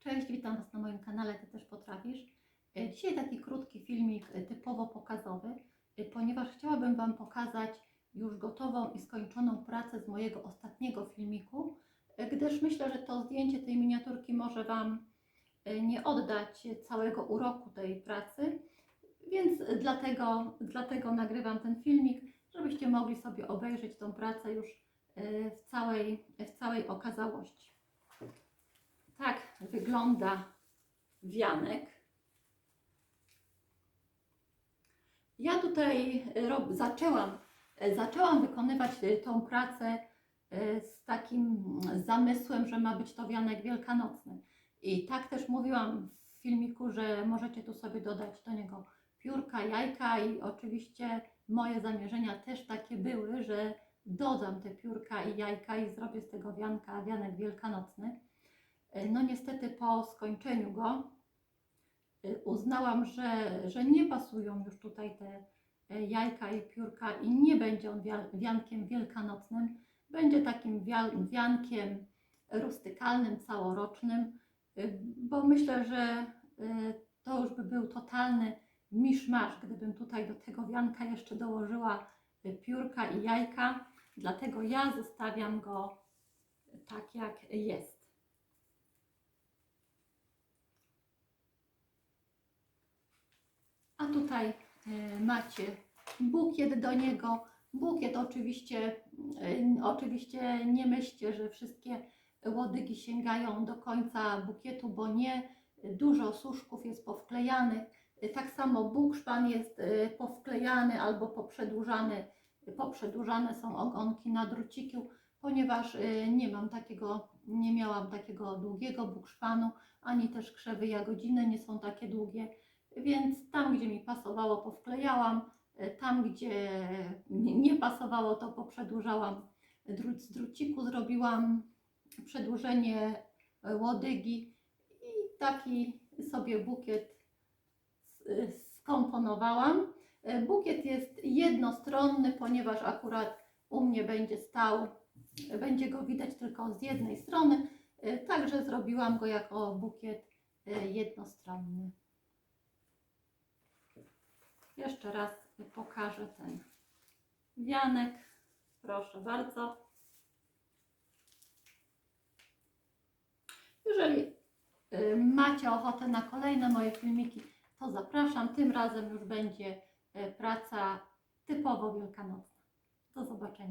Cześć, witam Was na moim kanale Ty też potrafisz. E, Dzisiaj taki krótki filmik e, typowo pokazowy, e, ponieważ chciałabym Wam pokazać już gotową i skończoną pracę z mojego ostatniego filmiku, gdyż myślę, że to zdjęcie tej miniaturki może Wam nie oddać całego uroku tej pracy, więc dlatego, dlatego nagrywam ten filmik, żebyście mogli sobie obejrzeć tą pracę już w całej, w całej okazałości. Tak wygląda wianek. Ja tutaj rob, zaczęłam, zaczęłam wykonywać e, tą pracę e, z takim zamysłem, że ma być to wianek wielkanocny. I tak też mówiłam w filmiku, że możecie tu sobie dodać do niego piórka, jajka i oczywiście moje zamierzenia też takie były, że dodam te piórka i jajka i zrobię z tego wianka wianek wielkanocny. No niestety po skończeniu go y, uznałam, że, że nie pasują już tutaj te e, jajka i piórka i nie będzie on wia- wiankiem wielkanocnym. Będzie takim wia- wiankiem rustykalnym, całorocznym, y, bo myślę, że y, to już by był totalny miszmasz, gdybym tutaj do tego wianka jeszcze dołożyła y, piórka i jajka. Dlatego ja zostawiam go tak jak jest. Tutaj e, macie bukiet do niego. Bukiet oczywiście, e, oczywiście nie myślcie, że wszystkie łodygi sięgają do końca bukietu, bo nie. Dużo suszków jest powklejanych. Tak samo bukszpan jest e, powklejany albo poprzedłużany. Poprzedłużane są ogonki na druciku, ponieważ nie mam takiego, nie miałam takiego długiego bukszpanu, ani też krzewy jagodziny nie są takie długie więc tam, gdzie mi pasowało, powklejałam, e, tam, gdzie nie pasowało, to poprzedłużałam dru- z druciku, zrobiłam przedłużenie e, łodygi i taki sobie bukiet s- skomponowałam. E, Bukiet jest jednostronny, ponieważ akurat u mnie będzie stał, będzie go widać tylko z jednej strony, e, także zrobiłam go jako bukiet e, jednostronny. Jeszcze raz pokażę ten wianek. Proszę bardzo. Jeżeli y, macie ochotę na kolejne moje filmiki, to zapraszam. Tym razem już będzie y, praca typowo wielkanocna. Do zobaczenia.